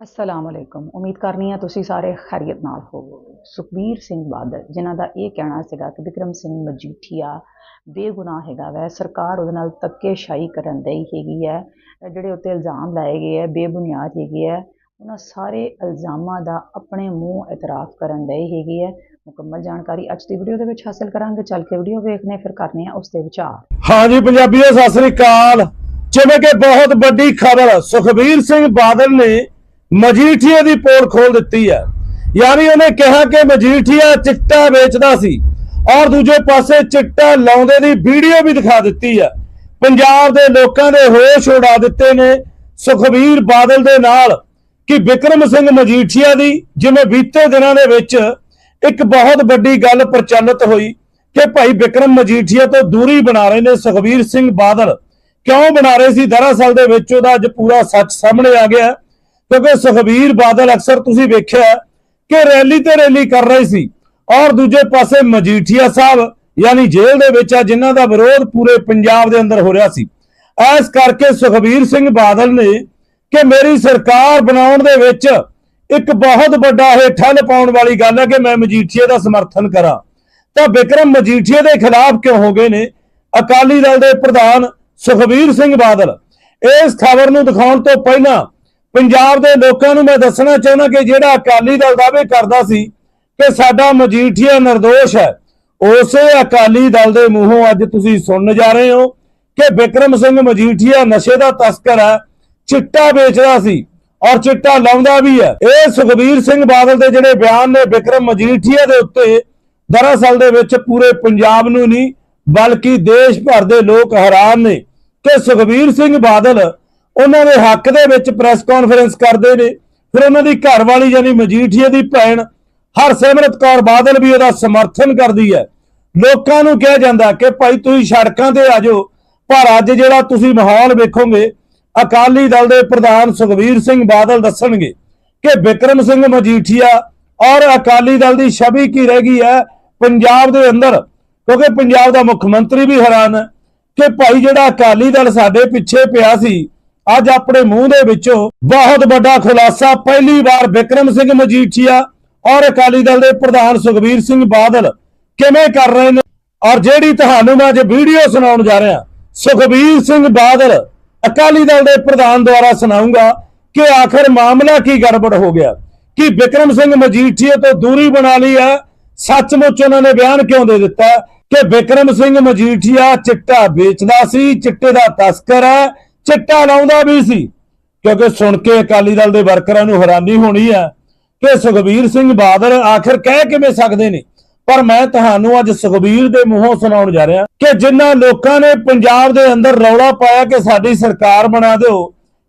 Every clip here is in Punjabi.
ਅਸਲਾਮ ਅਲੈਕੁਮ ਉਮੀਦ ਕਰਨੀ ਆ ਤੁਸੀਂ ਸਾਰੇ ਖੈਰੀਅਤ ਨਾਲ ਹੋਵੋਗੇ। ਸੁਖਬੀਰ ਸਿੰਘ ਬਾਦਲ, ਜਿਨ੍ਹਾਂ ਦਾ ਇਹ ਕਹਿਣਾ ਸੀਗਾ ਕਿ ਵਿਕਰਮ ਸਿੰਘ ਮਜੀਠੀਆ ਬੇਗੁਨਾਹ ਹੈਗਾ ਵੈ, ਸਰਕਾਰ ਉਹਦੇ ਨਾਲ ਧੱਕੇਸ਼ਾਹੀ ਕਰਨ ਦੀ ਹੈਗੀ ਹੈ, ਜਿਹੜੇ ਉੱਤੇ ਇਲਜ਼ਾਮ ਲਾਏ ਗਏ ਹੈ, ਬੇਬੁਨਿਆਦ ਹੈਗੇ ਹੈ, ਉਹਨਾਂ ਸਾਰੇ ਇਲਜ਼ਾਮਾਂ ਦਾ ਆਪਣੇ ਮੂੰਹ ਇਤਰਾਫ ਕਰਨ ਦੀ ਹੈਗੀ ਹੈ। ਮੁਕੰਮਲ ਜਾਣਕਾਰੀ ਅੱਜ ਦੀ ਵੀਡੀਓ ਦੇ ਵਿੱਚ ਹਾਸਲ ਕਰਾਂਗੇ। ਚੱਲ ਕੇ ਵੀਡੀਓ ਵੇਖਨੇ ਫਿਰ ਕਰਨੇ ਆ ਉਸ ਦੇ ਵਿਚਾਰ। ਹਾਂਜੀ, ਪੰਜਾਬੀਓ, ਸਤਿ ਸ੍ਰੀ ਅਕਾਲ। ਜਿਵੇਂ ਕਿ ਬਹੁਤ ਵੱਡੀ ਖਬਰ ਸੁਖਬੀਰ ਸਿੰਘ ਬਾਦਲ ਨੇ ਮਜੀਠੀਆ ਦੀ ਪੋਲ ਖੋਲ ਦਿੱਤੀ ਹੈ। ਯਾਨੀ ਉਹਨੇ ਕਿਹਾ ਕਿ ਮਜੀਠੀਆ ਚਿੱਟਾ ਵੇਚਦਾ ਸੀ ਔਰ ਦੂਜੇ ਪਾਸੇ ਚਿੱਟਾ ਲਾਉਂਦੇ ਦੀ ਵੀਡੀਓ ਵੀ ਦਿਖਾ ਦਿੱਤੀ ਹੈ। ਪੰਜਾਬ ਦੇ ਲੋਕਾਂ ਦੇ ਹੋਸ਼ ਉਡਾ ਦਿੱਤੇ ਨੇ। ਸੁਖਬੀਰ ਬਾਦਲ ਦੇ ਨਾਲ ਕਿ ਵਿਕਰਮ ਸਿੰਘ ਮਜੀਠੀਆ ਦੀ ਜਿਵੇਂ ਬੀਤੇ ਦਿਨਾਂ ਦੇ ਵਿੱਚ ਇੱਕ ਬਹੁਤ ਵੱਡੀ ਗੱਲ ਪ੍ਰਚਲਿਤ ਹੋਈ ਕਿ ਭਾਈ ਵਿਕਰਮ ਮਜੀਠੀਆ ਤੋਂ ਦੂਰੀ ਬਣਾ ਰਹੇ ਨੇ ਸੁਖਬੀਰ ਸਿੰਘ ਬਾਦਲ। ਕਿਉਂ ਬਣਾ ਰਹੇ ਸੀ? ਦਰਅਸਲ ਦੇ ਵਿੱਚ ਉਹਦਾ ਅੱਜ ਪੂਰਾ ਸੱਚ ਸਾਹਮਣੇ ਆ ਗਿਆ। ਕਿਉਂਕਿ ਸੁਖਬੀਰ ਬਾਦਲ ਅਕਸਰ ਤੁਸੀਂ ਵੇਖਿਆ ਕਿ ਰੈਲੀ ਤੇ ਰੈਲੀ ਕਰ ਰਹੇ ਸੀ ਔਰ ਦੂਜੇ ਪਾਸੇ ਮਜੀਠੀਆ ਸਾਹਿਬ, ਯਾਨੀ ਜੇਲ੍ਹ ਦੇ ਵਿੱਚ ਆ, ਜਿਨ੍ਹਾਂ ਦਾ ਵਿਰੋਧ ਪੂਰੇ ਪੰਜਾਬ ਦੇ ਅੰਦਰ ਹੋ ਰਿਹਾ ਸੀ। ਇਸ ਕਰਕੇ ਸੁਖਬੀਰ ਸਿੰਘ ਬਾਦਲ ਨੇ ਕਿ ਮੇਰੀ ਸਰਕਾਰ ਬਣਾਉਣ ਦੇ ਵਿੱਚ ਇੱਕ ਬਹੁਤ ਵੱਡਾ ਇਹ ਠੱਲ ਪਾਉਣ ਵਾਲੀ ਗੱਲ ਹੈ ਕਿ ਮੈਂ ਮਜੀਠੀਏ ਦਾ ਸਮਰਥਨ ਕਰਾਂ। ਤਾਂ ਵਿਕਰਮ ਮਜੀਠੀਏ ਦੇ ਖਿਲਾਫ ਕਿਉਂ ਹੋ ਗਏ ਨੇ? ਅਕਾਲੀ ਦਲ ਦੇ ਪ੍ਰਧਾਨ ਸੁਖਬੀਰ ਸਿੰਘ ਬਾਦਲ। ਇਸ ਖਬਰ ਨੂੰ ਦਿਖਾਉਣ ਤੋਂ ਪਹਿਲਾਂ ਪੰਜਾਬ ਦੇ ਲੋਕਾਂ ਨੂੰ ਮੈਂ ਦੱਸਣਾ ਚਾਹੁੰਦਾ ਕਿ ਜਿਹੜਾ ਅਕਾਲੀ ਦਲ ਦਾਅਵੇ ਕਰਦਾ ਸੀ ਕਿ ਸਾਡਾ ਮਜੀਠੀਆ નિર્ਦੋਸ਼ ਹੈ, ਉਸੇ ਅਕਾਲੀ ਦਲ ਦੇ ਮੂੰਹੋਂ ਅੱਜ ਤੁਸੀਂ ਸੁਣਨ ਜਾ ਰਹੇ ਹੋ ਕਿ ਵਿਕਰਮ ਸਿੰਘ ਮਜੀਠੀਆ ਨਸ਼ੇ ਦਾ ਤਸਕਰ ਹੈ, ਚਿੱਟਾ ਵੇਚਦਾ ਸੀ ਔਰ ਚਿੱਟਾ ਲਾਉਂਦਾ ਵੀ ਹੈ। ਇਹ ਸੁਖਬੀਰ ਸਿੰਘ ਬਾਦਲ ਦੇ ਜਿਹੜੇ ਬਿਆਨ ਨੇ ਵਿਕਰਮ ਮਜੀਠੀਆ ਦੇ ਉੱਤੇ, ਦਰਅਸਲ ਦੇ ਵਿੱਚ ਪੂਰੇ ਪੰਜਾਬ ਨੂੰ ਨਹੀਂ, ਬਲਕਿ ਦੇਸ਼ ਭਰ ਦੇ ਲੋਕ ਹੈਰਾਨ ਨੇ ਕਿ ਸੁਖਬੀਰ ਸਿੰਘ ਬਾਦਲ ਉਹਨਾਂ ਦੇ ਹੱਕ ਦੇ ਵਿੱਚ ਪ੍ਰੈਸ ਕਾਨਫਰੰਸ ਕਰਦੇ ਨੇ। ਫਿਰ ਉਹਨਾਂ ਦੀ ਘਰਵਾਲੀ ਯਾਨੀ ਮਜੀਠੀਏ ਦੀ ਭੈਣ ਹਰਸਿਮਰਤ ਕੌਰ ਬਾਦਲ ਵੀ ਉਹਦਾ ਸਮਰਥਨ ਕਰਦੀ ਹੈ। ਲੋਕਾਂ ਨੂੰ ਕਿਹਾ ਜਾਂਦਾ ਕਿ ਭਾਈ ਤੁਸੀਂ ਸੜਕਾਂ ਤੇ ਆ ਜਾਓ, ਪਰ ਅੱਜ ਜਿਹੜਾ ਤੁਸੀਂ ਮਾਹੌਲ ਵੇਖੋਗੇ, ਅਕਾਲੀ ਦਲ ਦੇ ਪ੍ਰਧਾਨ ਸੁਖਬੀਰ ਸਿੰਘ ਬਾਦਲ ਦੱਸਣਗੇ ਕਿ ਵਿਕਰਮ ਸਿੰਘ ਮਜੀਠੀਆ ਔਰ ਅਕਾਲੀ ਦਲ ਦੀ ਛਵੀ ਕੀ ਰਹਿ ਗਈ ਹੈ ਪੰਜਾਬ ਦੇ ਅੰਦਰ, ਕਿਉਂਕਿ ਪੰਜਾਬ ਦਾ ਮੁੱਖ ਮੰਤਰੀ ਵੀ ਹੈਰਾਨ ਹੈ ਕਿ ਭਾਈ ਜਿਹੜਾ ਅਕਾਲੀ ਦਲ ਸਾਡੇ ਪਿੱਛੇ ਪਿਆ ਸੀ ਅੱਜ ਆਪਣੇ ਮੂੰਹ ਦੇ ਵਿੱਚੋਂ ਬਹੁਤ ਵੱਡਾ ਖੁਲਾਸਾ ਪਹਿਲੀ ਵਾਰ ਵਿਕਰਮ ਸਿੰਘ ਮਜੀਠੀਆ ਔਰ ਅਕਾਲੀ ਦਲ ਦੇ ਪ੍ਰਧਾਨ ਸੁਖਬੀਰ ਸਿੰਘ ਬਾਦਲ ਕਿਵੇਂ ਕਰ ਰਹੇ ਨੇ? ਔਰ ਜਿਹੜੀ ਤੁਹਾਨੂੰ ਮੈਂ ਅੱਜ ਵੀਡੀਓ ਸੁਣਾਉਣ ਜਾ ਰਿਹਾ, ਸੁਖਬੀਰ ਸਿੰਘ ਬਾਦਲ ਅਕਾਲੀ ਦਲ ਦੇ ਪ੍ਰਧਾਨ ਦੁਆਰਾ ਸੁਣਾਉਂਗਾ ਕਿ ਆਖਰ ਮਾਮਲਾ ਕੀ ਗੜਬੜ ਹੋ ਗਿਆ, ਕਿ ਵਿਕਰਮ ਸਿੰਘ ਮਜੀਠੀਆ ਤੋਂ ਦੂਰੀ ਬਣਾ ਲਈ ਹੈ ਸੱਚਮੁੱਚ ਉਹਨਾਂ ਨੇ ਬਿਆਨ ਕਿਉਂ ਦੇ ਦਿੱਤਾ? ਕਿ ਵਿਕਰਮ ਸਿੰਘ ਮਜੀਠੀਆ ਚਿੱਟਾ ਵੇਚਦਾ ਸੀ, ਚਿੱਟੇ ਦਾ ਤਸਕਰ ਹੈ ਚਿੱਟਾ ਲਾਉਂਦਾ ਵੀ ਸੀ। ਕਿਉਂਕਿ ਸੁਣ ਕੇ ਅਕਾਲੀ ਦਲ ਦੇ ਵਰਕਰਾਂ ਨੂੰ ਹੈਰਾਨੀ ਹੋਣੀ ਹੈ ਕਿ ਸੁਖਬੀਰ ਸਿੰਘ ਬਾਦਲ ਆਖਿਰ ਕਹਿ ਕਿਵੇਂ ਸਕਦੇ ਨੇ। ਪਰ ਮੈਂ ਤੁਹਾਨੂੰ ਅੱਜ ਸੁਖਬੀਰ ਦੇ ਮੂੰਹੋਂ ਸੁਣਾਉਣ ਜਾ ਰਿਹਾ ਕਿ ਜਿਨ੍ਹਾਂ ਲੋਕਾਂ ਨੇ ਪੰਜਾਬ ਦੇ ਅੰਦਰ ਰੌਲਾ ਪਾਇਆ ਕਿ ਸਾਡੀ ਸਰਕਾਰ ਬਣਾ ਦਿਓ,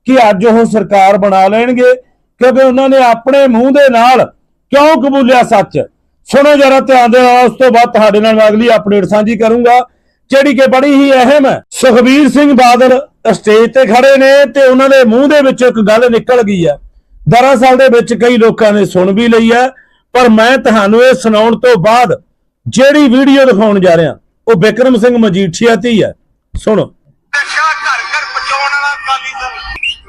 ਕਿ ਅੱਜ ਉਹ ਸਰਕਾਰ ਬਣਾ ਲੈਣਗੇ, ਕਿਉਂਕਿ ਉਹਨਾਂ ਨੇ ਆਪਣੇ ਮੂੰਹ ਦੇ ਨਾਲ ਕਿਉਂ ਕਬੂਲਿਆ ਸੱਚ? ਸੁਣੋ ਜਰਾ ਧਿਆਨ ਦੇ ਨਾਲ, ਉਸ ਤੋਂ ਬਾਅਦ ਤੁਹਾਡੇ ਨਾਲ ਮੈਂ ਅਗਲੀ ਅਪਡੇਟ ਸਾਂਝੀ ਕਰੂੰਗਾ। ਜਿਹੜੀ ਕਿ ਬੜੀ ਹੀ ਅਹਿਮ ਹੈ ਸੁਖਬੀਰ ਸਿੰਘ ਬਾਦਲ ਸਟੇਜ ਤੇ ਖੜੇ ਨੇ ਤੇ ਉਹਨਾਂ ਦੇ ਮੂੰਹ ਦੇ ਵਿੱਚ ਇੱਕ ਗੱਲ ਨਿਕਲ ਗਈ ਹੈ। ਦਰਅਸਲ ਦੇ ਵਿੱਚ ਕਈ ਲੋਕਾਂ ਨੇ ਸੁਣ ਵੀ ਲਈ ਹੈ ਪਰ ਮੈਂ ਤੁਹਾਨੂੰ ਇਹ ਸੁਣਾਉਣ ਤੋਂ ਬਾਅਦ ਜਿਹੜੀ ਵੀਡੀਓ ਦਿਖਾਉਣ ਜਾ ਰਿਹਾ ਉਹ ਵਿਕਰਮ ਸਿੰਘ ਮਜੀਠੀਆ ਦੀ ਹੈ। ਸੁਣੋ। ਨਸ਼ਾ ਘਰ ਘਰ ਪਹੁੰਚਾਉਣ ਵਾਲਾ ਅਕਾਲੀ ਦਲ।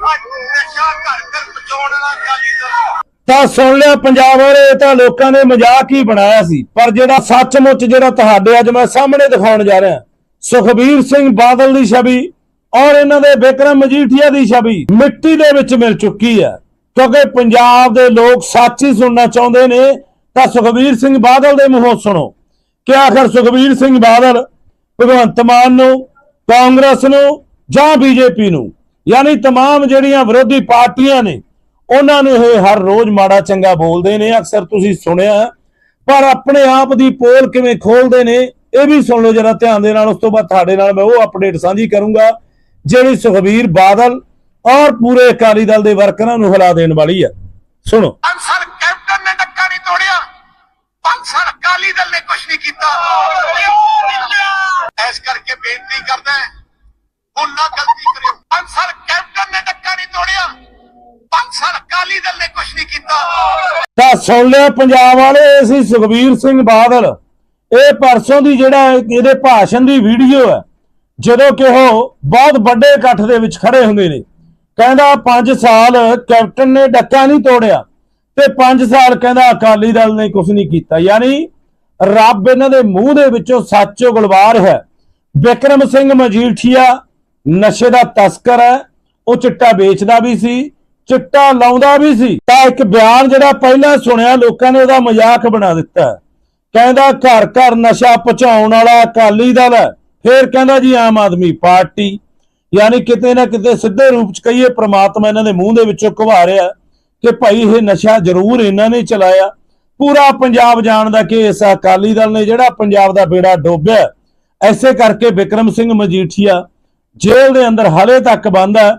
ਅੱਜ ਨਸ਼ਾ ਘਰ ਘਰ ਪਹੁੰਚਾਉਣ ਵਾਲਾ ਅਕਾਲੀ ਦਲ। ਤਾਂ ਸੁਣ ਲਿਆ ਪੰਜਾਬ ਵਾਲੇ ਤਾਂ ਲੋਕਾਂ ਨੇ ਮਜ਼ਾਕ ਹੀ ਬਣਾਇਆ ਸੀ ਪਰ ਜਿਹੜਾ ਸੱਚਮੁੱਚ ਜਿਹੜਾ ਤੁਹਾਡੇ ਅੱਜ ਮੈਂ ਸਾਹਮਣੇ ਦਿਖਾਉਣ ਜਾ ਰਿਹਾ ਸੁਖਬੀਰ ਸਿੰਘ ਬਾਦਲ ਦੀ ਛਵੀ ਔਰ ਇਹਨਾਂ ਦੇ ਵਿਕਰਮ ਮਜੀਠੀਆ ਦੀ ਛਵੀ ਮਿੱਟੀ ਦੇ ਵਿੱਚ ਮਿਲ ਚੁੱਕੀ ਹੈ ਕਿਉਂਕਿ ਪੰਜਾਬ ਦੇ ਲੋਕ ਸੱਚ ਹੀ ਸੁਣਨਾ ਚਾਹੁੰਦੇ ਨੇ ਤਾਂ ਸੁਖਬੀਰ ਸਿੰਘ ਬਾਦਲ ਦੇ ਮੂੰਹੋਂ ਸੁਣੋ ਕਿ ਆਖਰ ਸੁਖਬੀਰ ਸਿੰਘ ਬਾਦਲ ਭਗਵੰਤ ਮਾਨ ਨੂੰ ਕਾਂਗਰਸ ਨੂੰ ਜਾਂ ਬੀਜੇਪੀ ਨੂੰ ਯਾਨੀ तमाम ਜਿਹੜੀਆਂ ਵਿਰੋਧੀ ਪਾਰਟੀਆਂ ਨੇ ਉਹਨਾਂ ਨੂੰ ਇਹ ਹਰ ਰੋਜ਼ ਮਾੜਾ ਚੰਗਾ ਬੋਲਦੇ ਨੇ ਅਕਸਰ ਤੁਸੀਂ ਸੁਣਿਆ ਪਰ ਆਪਣੇ ਆਪ ਦੀ ਪੋਲ ਕਿਵੇਂ ਖੋਲਦੇ ਨੇ ਇਹ ਵੀ ਸੁਣ ਲਓ ਜਰਾ ਧਿਆਨ ਦੇ ਨਾਲ ਉਸ ਤੋਂ ਬਾਅਦ ਤੁਹਾਡੇ ਨਾਲ ਮੈਂ ਉਹ ਅਪਡੇਟ ਸਾਂਝੀ ਕਰੂੰਗਾ ਜਿਹੜੀ ਸੁਖਬੀਰ ਬਾਦਲ ਔਰ ਪੂਰੇ ਅਕਾਲੀ ਦਲ ਦੇ ਵਰਕਰਾਂ ਨੂੰ ਹਿਲਾ ਦੇਣ ਵਾਲੀ ਹੈ ਸੁਣੋ। ਪੰਜ ਸਾਲ ਕੈਪਟਨ ਨੇ ਧੱਕਾ ਨਹੀਂ ਤੋੜਿਆ। ਪੰਜ ਸਾਲ ਅਕਾਲੀ ਦਲ ਨੇ ਕੁਝ ਨਹੀਂ ਕੀਤਾ। ਐਸ ਕਰਕੇ ਬੇਨਤੀ ਕਰਦਾ ਹੁਣ ਨਾ ਗਲਤੀ ਕਰਿਓ। ਪੰਜ ਸਾਲ ਕੈਪਟਨ ਨੇ ਧੱਕਾ ਨਹੀਂ ਤੋੜਿਆ। ਪੰਜ ਸਾਲ ਅਕਾਲੀ ਦਲ ਨੇ ਕੁਝ ਨਹੀਂ ਕੀਤਾ। ਤਾਂ ਸੁਣ ਲਿਆ ਪੰਜਾਬ ਵਾਲੇ ਸੀ ਸੁਖਬੀਰ ਸਿੰਘ ਬਾਦਲ। ਇਹ ਪਰਸੋਂ ਦੀ ਜਿਹੜਾ ਇਹਦੇ ਭਾਸ਼ਣ ਦੀ ਵੀਡੀਓ ਹੈ, ਜਦੋਂ ਕਿ ਉਹ ਬਹੁਤ ਵੱਡੇ ਇਕੱਠ ਦੇ ਵਿੱਚ ਖੜੇ ਹੁੰਦੇ ਨੇ। ਕਹਿੰਦਾ 5 ਸਾਲ ਕੈਪਟਨ ਨੇ ਡੱਕਾ ਨਹੀਂ ਤੋੜਿਆ ਤੇ 5 ਸਾਲ ਕਹਿੰਦਾ ਅਕਾਲੀ ਦਲ ਨੇ ਕੁਝ ਨਹੀਂ ਕੀਤਾ। ਯਾਨੀ ਰੱਬ ਇਹਨਾਂ ਦੇ ਮੂੰਹ ਦੇ ਵਿੱਚੋਂ ਸੱਚੋ ਉਗਲਵਾ ਹੈ। ਵਿਕਰਮ ਸਿੰਘ ਮਜੀਠੀਆ ਨਸ਼ੇ ਦਾ ਤਸਕਰ ਹੈ, ਉਹ ਚਿੱਟਾ ਵੇਚਦਾ ਵੀ ਸੀ, ਚਿੱਟਾ ਲਾਉਂਦਾ ਵੀ ਸੀ। ਤਾਂ ਇੱਕ ਬਿਆਨ ਜਿਹੜਾ ਪਹਿਲਾਂ ਸੁਣਿਆ, ਲੋਕਾਂ ਨੇ ਉਹਦਾ ਮਜ਼ਾਕ ਬਣਾ ਦਿੱਤਾ। ਕਹਿੰਦਾ ਘਰ ਘਰ ਨਸ਼ਾ ਪਹੁੰਚਾਉਣ ਵਾਲਾ ਅਕਾਲੀ ਦਲ ਹੈ। ਫਿਰ ਕਹਿੰਦਾ ਜੀ ਆਮ ਆਦਮੀ ਪਾਰਟੀ, ਯਾਨੀ ਕਿਤੇ ਨਾ ਕਿਤੇ ਸਿੱਧੇ ਰੂਪ ਚ ਕਹੀਏ ਪ੍ਰਮਾਤਮਾ ਇਹਨਾਂ ਦੇ ਮੂੰਹ ਦੇ ਵਿੱਚੋਂ ਘਵਾ ਰਿਹਾ ਕਿ ਭਾਈ ਇਹ ਨਸ਼ਾ ਜ਼ਰੂਰ ਇਹਨਾਂ ਨੇ ਚਲਾਇਆ। ਪੂਰਾ ਪੰਜਾਬ ਜਾਣਦਾ ਕਿ ਇਸ ਅਕਾਲੀ ਦਲ ਨੇ ਜਿਹੜਾ ਪੰਜਾਬ ਦਾ ਬੇੜਾ ਡੋਬਿਆ ਐਸੇ ਕਰਕੇ ਵਿਕਰਮ ਸਿੰਘ ਮਜੀਠੀਆ ਜੇਲ੍ਹ ਦੇ ਅੰਦਰ ਹਲੇ ਤੱਕ ਬੰਦ ਹੈ।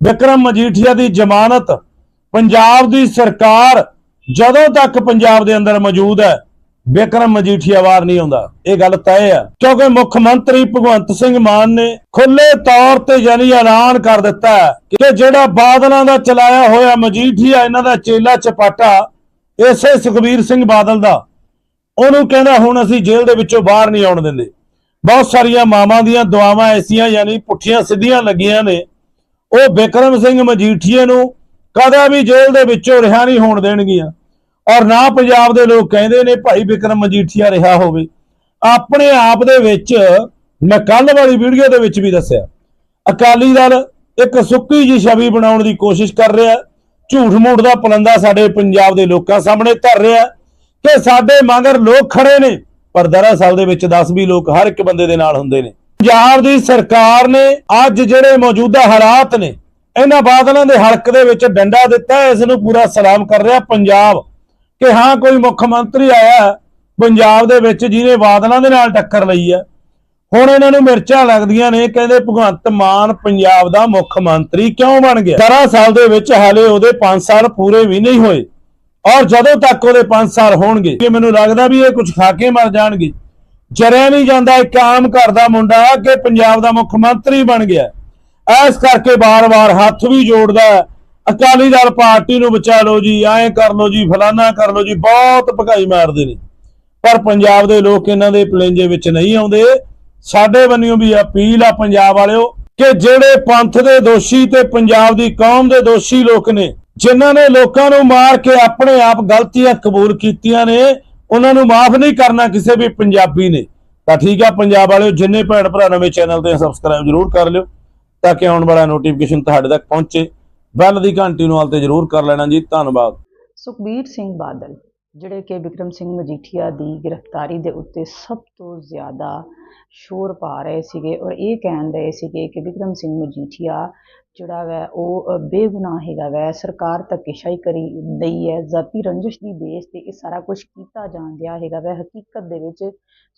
ਵਿਕਰਮ ਮਜੀਠੀਆ ਦੀ ਜ਼ਮਾਨਤ ਪੰਜਾਬ ਦੀ ਸਰਕਾਰ ਜਦੋਂ ਤੱਕ ਪੰਜਾਬ ਦੇ ਅੰਦਰ ਮੌਜੂਦ ਹੈ ਬਿਕਰਮ ਮਜੀਠੀਆ ਵਾਰ ਨਹੀਂ ਆਉਂਦਾ। ਇਹ ਗੱਲ ਤੈਅ ਆ। ਕਿਉਂਕਿ ਮੁੱਖ ਮੰਤਰੀ ਭਗਵੰਤ ਸਿੰਘ ਮਾਨ ਨੇ ਖੁੱਲੇ ਤੌਰ ਤੇ ਯਾਨੀ ਐਲਾਨ ਕਰ ਦਿੱਤਾ ਹੈ ਕਿ ਜਿਹੜਾ ਬਾਦਲਾਂ ਦਾ ਚਲਾਇਆ ਹੋਇਆ ਮਜੀਠੀਆ ਇਹਨਾਂ ਦਾ ਚੇਲਾ ਚਪਾਟਾ, ਇਸੇ ਸੁਖਬੀਰ ਸਿੰਘ ਬਾਦਲ ਦਾ। ਉਹਨੂੰ ਕਹਿੰਦਾ ਹੁਣ ਅਸੀਂ ਜੇਲ੍ਹ ਦੇ ਵਿੱਚੋਂ ਬਾਹਰ ਨਹੀਂ ਆਉਣ ਦਿੰਦੇ। ਬਹੁਤ ਸਾਰੀਆਂ ਮਾਵਾਂ ਦੀਆਂ ਦੁਆਵਾਂ ਐਸੀਆਂ ਯਾਨੀ ਪੁੱਠੀਆਂ ਸਿੱਧੀਆਂ ਲੱਗੀਆਂ ਨੇ। ਉਹ ਬਿਕਰਮ ਸਿੰਘ ਮਜੀਠੀਏ ਨੂੰ ਕਦੇ ਵੀ ਜੇਲ੍ਹ ਦੇ ਵਿੱਚੋਂ ਰਿਹਾ ਨਹੀਂ ਹੋਣ ਦੇਣਗੀਆਂ। ਔਰ ਨਾ ਪੰਜਾਬ ਦੇ ਲੋਕ ਕਹਿੰਦੇ ਨੇ, ਭਾਈ ਬਿਕਰਮ ਮਜੀਠੀਆ ਰਿਹਾ ਹੋਵੇ। ਆਪਣੇ ਆਪ ਦੇ ਵਿੱਚ ਮੈਂ ਕੱਲ ਵਾਲੀ ਵੀਡੀਓ ਦੇ ਵਿੱਚ ਵੀ ਦੱਸਿਆ। ਅਕਾਲੀ ਦਲ ਇੱਕ ਸੁੱਕੀ ਜੀ ਛਵੀ ਬਣਾਉਣ ਦੀ ਕੋਸ਼ਿਸ਼ ਕਰ ਰਿਹਾ ਝੂਠ ਮੂਠ ਦਾ ਪਲੰਦਾ ਸਾਡੇ ਪੰਜਾਬ ਦੇ ਲੋਕਾਂ ਸਾਹਮਣੇ ਧਰ ਰਿਹਾ ਕਿ ਸਾਡੇ ਮਗਰ ਲੋਕ ਖੜੇ ਨੇ। ਪਰ ਦਰਅਸਲ ਦੇ ਵਿੱਚ 10-20 ਲੋਕ ਹਰ ਇੱਕ ਬੰਦੇ ਦੇ ਨਾਲ ਹੁੰਦੇ ਨੇ। ਪੰਜਾਬ ਦੀ ਸਰਕਾਰ ਨੇ ਅੱਜ ਜਿਹੜੇ ਮੌਜੂਦਾ ਹਾਲਾਤ ਨੇ, ਇਹਨਾਂ ਬਾਦਲਾਂ ਦੇ ਹਲਕ ਦੇ ਵਿੱਚ ਡੰਡਾ ਦਿੱਤਾ ਇਸ ਨੂੰ ਪੂਰਾ ਸਲਾਮ ਕਰ ਰਿਹਾ ਪੰਜਾਬ। ਕਿ ਹਾਂ, ਕੋਈ ਮੁੱਖ ਮੰਤਰੀ ਆਇਆ ਪੰਜਾਬ ਦੇ ਵਿੱਚ ਜਿਹਨੇ ਬਾਦਲਾਂ ਦੇ ਨਾਲ ਟੱਕਰ ਲਈ ਹੈ। ਹੁਣ ਇਹਨਾਂ ਨੂੰ ਮਿਰਚਾਂ ਲੱਗਦੀਆਂ ਨੇ, ਕਹਿੰਦੇ ਭਗਵੰਤ ਮਾਨ ਪੰਜਾਬ ਦਾ ਮੁੱਖ ਮੰਤਰੀ ਕਿਉਂ ਬਣ ਗਿਆ? 12 ਸਾਲ ਦੇ ਵਿੱਚ ਹਾਲੇ ਉਹਦੇ 5 ਸਾਲ ਪੂਰੇ ਵੀ ਨਹੀਂ ਹੋਏ ਔਰ ਜਦੋਂ ਤੱਕ ਉਹਦੇ 5 ਸਾਲ ਹੋਣਗੇ ਕਿ ਮੈਨੂੰ ਲੱਗਦਾ ਵੀ ਇਹ ਕੁਝ ਖਾ ਕੇ ਮਰ ਜਾਣਗੇ। ਜਰਿਆ ਨਹੀਂ ਜਾਂਦਾ ਇੱਕ ਆਮ ਘਰ ਦਾ ਮੁੰਡਾ ਕਿ ਪੰਜਾਬ ਦਾ ਮੁੱਖ ਮੰਤਰੀ ਬਣ ਗਿਆ। ਐਸ ਕਰਕੇ ਬਾਰ-ਬਾਰ ਹੱਥ ਵੀ ਜੋੜਦਾ ਅਕਾਲੀ ਦਲ ਪਾਰਟੀ ਨੂੰ ਬਚਾ ਲਓ ਜੀ, ਐਂ ਕਰ ਲਓ ਜੀ, ਫਲਾਨਾ ਕਰ ਲਓ ਜੀ, ਬਹੁਤ ਭਗਾਈ ਮਾਰਦੇ ਨੇ। ਪਰ ਪੰਜਾਬ ਦੇ ਲੋਕ ਇਹਨਾਂ ਦੇ ਪਲੇਂਜੇ ਵਿੱਚ ਨਹੀਂ ਆਉਂਦੇ। ਸਾਡੇ ਬੰਨਿਓ ਵੀ ਅਪੀਲ ਆ ਪੰਜਾਬ ਵਾਲਿਓ ਕਿ ਜਿਹੜੇ ਪੰਥ ਦੇ ਦੋਸ਼ੀ ਤੇ ਪੰਜਾਬ ਦੀ ਕੌਮ ਦੇ ਦੋਸ਼ੀ ਲੋਕ ਨੇ, ਜਿਨ੍ਹਾਂ ਨੇ ਲੋਕਾਂ ਨੂੰ ਮਾਰ ਕੇ ਆਪਣੇ ਆਪ ਗਲਤੀਆਂ ਕਬੂਲ ਕੀਤੀਆਂ ਨੇ, ਉਹਨਾਂ ਨੂੰ ਮਾਫ ਨਹੀਂ ਕਰਨਾ ਕਿਸੇ ਵੀ ਪੰਜਾਬੀ ਨੇ। ਤਾਂ ਠੀਕ ਆ ਪੰਜਾਬ ਵਾਲਿਓ, ਜਿੰਨੇ ਭੈਣ ਭਰਾ ਨਵੇਂ ਚੈਨਲ ਤੇ ਸਬਸਕ੍ਰਾਈਬ ਜ਼ਰੂਰ ਕਰ ਲਿਓ, ਤਾਂ ਕਿ ਆਉਣ ਵਾਲਾ ਨੋਟੀਫਿਕੇਸ਼ਨ ਤੁਹਾਡੇ ਤੱਕ ਪਹੁੰਚੇ। ਬੈਲ ਦੀ ਘੰਟੀ ਨੂੰ ਹਾਲ ਤੇ ਜ਼ਰੂਰ ਕਰ ਲੈਣਾ ਜੀ, ਧੰਨਵਾਦ। ਸੁਖਬੀਰ ਸਿੰਘ ਬਾਦਲ, ਜਿਹੜੇ ਕਿ ਵਿਕਰਮ ਸਿੰਘ ਮਜੀਠੀਆ ਦੀ ਗ੍ਰਿਫਤਾਰੀ ਦੇ ਉੱਤੇ ਸਭ ਤੋਂ ਜ਼ਿਆਦਾ ਸ਼ੋਰ ਪਾ ਰਹੇ ਸੀਗੇ ਔਰ ਇਹ ਕਹਿਣ ਰਹੇ ਸੀਗੇ ਕਿ ਵਿਕਰਮ ਸਿੰਘ ਮਜੀਠੀਆ ਜਿਹੜਾ ਵੈ ਉਹ ਬੇਗੁਨਾਹ ਹੈਗਾ ਵੈ। ਸਰਕਾਰ ਧੱਕੇਸ਼ਾਹੀ ਕਰੀ ਦਈ ਹੈ। ਜ਼ਾਤੀ ਰੰਜਿਸ਼ ਦੀ ਬੇਸ ਤੇ ਇਹ ਸਾਰਾ ਕੁਝ ਕੀਤਾ ਜਾਣ ਡਿਆ ਹੈਗਾ ਵੈ। ਹਕੀਕਤ ਦੇ ਵਿੱਚ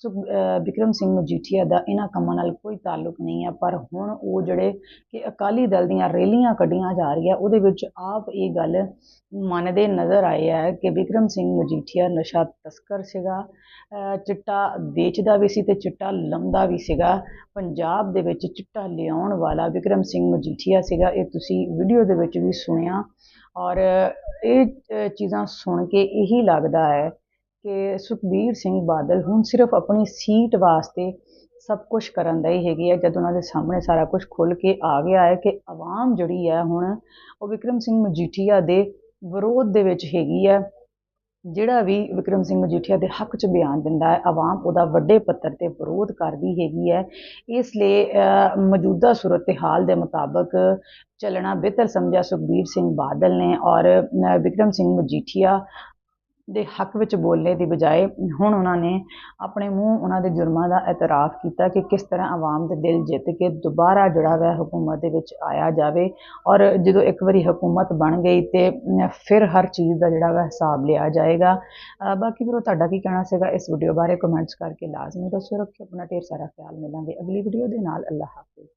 ਸੁਖ- ਅ, ਸਿੰਘ ਮਜੀਠੀਆ ਦਾ ਇਹਨਾਂ ਕੰਮਾਂ ਨਾਲ ਕੋਈ ਤਾਲੁਕ ਨਹੀਂ ਹੈ ਪਰ ਹੁਣ ਉਹ ਜਿਹੜੇ ਕਿ ਅਕਾਲੀ ਦਲ ਦੀਆਂ ਰੈਲੀਆਂ ਕੱਢੀਆਂ ਜਾ ਰਹੀਆਂ ਉਹਦੇ ਵਿੱਚ ਆਪ ਇਹ ਗੱਲ ਮੰਨਦੇ ਨਜ਼ਰ ਆਏ ਹੈ ਕਿ ਬਿਕਰਮ ਸਿੰਘ ਮਜੀਠੀਆ ਨਸ਼ਾ ਤਸਕਰ ਸੀਗਾ। ਚਿੱਟਾ ਵੇਚਦਾ ਵੀ ਸੀ ਤੇ ਚਿੱਟਾ ਲੰਮਦਾ ਵੀ ਸੀਗਾ। ਪੰਜਾਬ ਦੇ ਵਿੱਚ ਚਿੱਟਾ ਲਿਆਉਣ ਵਾਲਾ ਬਿਕਰਮ ਸਿੰਘ ਮਜੀਠੀਆ ਸੀਗਾ, ਇਹ ਤੁਸੀਂ ਵੀਡੀਓ ਦੇ ਵਿੱਚ ਵੀ ਸੁਣਿਆ। ਔਰ ਇਹ ਚੀਜ਼ਾਂ ਸੁਣ ਕੇ ਇਹੀ ਲੱਗਦਾ ਹੈ ਕਿ ਸੁਖਬੀਰ ਸਿੰਘ ਬਾਦਲ ਹੁਣ ਸਿਰਫ ਆਪਣੀ ਸੀਟ ਵਾਸਤੇ ਸਭ ਕੁਝ ਕਰਨ ਦਾ ਹੀ ਹੈਗੀ ਹੈ ਜਦ ਉਹਨਾਂ ਦੇ ਸਾਹਮਣੇ ਸਾਰਾ ਕੁਝ ਖੁੱਲ ਕੇ ਆ ਗਿਆ ਹੈ ਕਿ ਆਵਾਮ ਜਿਹੜੀ ਹੈ ਹੁਣ, ਉਹ ਵਿਕਰਮ ਸਿੰਘ ਮਜੀਠੀਆ ਦੇ ਵਿਰੋਧ ਦੇ ਵਿੱਚ ਹੈਗੀ ਹੈ। ਜਿਹੜਾ ਵੀ ਵਿਕਰਮ ਸਿੰਘ ਮਜੀਠੀਆ ਦੇ ਹੱਕ 'ਚ ਬਿਆਨ ਦਿੰਦਾ ਹੈ ਆਵਾਮ ਉਹਦਾ ਵੱਡੇ ਪੱਤਰ ਤੇ ਵਿਰੋਧ ਕਰਦੀ ਹੈਗੀ ਹੈ। ਇਸ ਲਈ ਮੌਜੂਦਾ ਸੂਰਤ ਹਾਲ ਦੇ ਮੁਤਾਬਕ ਚੱਲਣਾ ਬਿਹਤਰ ਸਮਝਿਆ ਸੁਖਬੀਰ ਸਿੰਘ ਬਾਦਲ ਨੇ ਔਰ ਅ, ਵਿਕਰਮ ਸਿੰਘ ਮਜੀਠੀਆ ਦੇ ਹੱਕ ਵਿੱਚ ਬੋਲਣੇ ਦੀ ਬਜਾਏ ਹੁਣ ਉਹਨਾਂ ਨੇ ਆਪਣੇ ਮੂੰਹ ਉਹਨਾਂ ਦੇ ਜੁਰਮਾਂ ਦਾ ਇਤਰਾਫ ਕੀਤਾ ਕਿ ਕਿਸ ਤਰ੍ਹਾਂ ਆਵਾਮ ਦੇ ਦਿਲ ਜਿੱਤ ਕੇ ਦੁਬਾਰਾ ਜਿਹੜਾ ਵੈ ਹਕੂਮਤ ਦੇ ਵਿੱਚ ਆਇਆ ਜਾਵੇ ਔਰ ਜਦੋਂ ਇੱਕ ਵਾਰੀ ਹਕੂਮਤ ਬਣ ਗਈ ਤੇ ਫਿਰ ਹਰ ਚੀਜ਼ ਦਾ ਜਿਹੜਾ ਵਾ ਹਿਸਾਬ ਲਿਆ ਜਾਏਗਾ। ਅ, ਬਾਕੀ ਵੀਰੋ ਤੁਹਾਡਾ ਕੀ ਕਹਿਣਾ ਸੀਗਾ ਇਸ ਵੀਡੀਓ ਬਾਰੇ? ਕਮੈਂਟਸ ਕਰਕੇ ਲਾਜ਼ਮੀ ਦੱਸਿਓ ਰੱਖਿਓ ਆਪਣਾ ਢੇਰ ਸਾਰਾ ਖਿਆਲ ਮਿਲਾਂਗੇ ਅਗਲੀ ਵੀਡੀਓ ਦੇ ਨਾਲ। ਅੱਲਾਹ ਹਾਫਿਜ਼।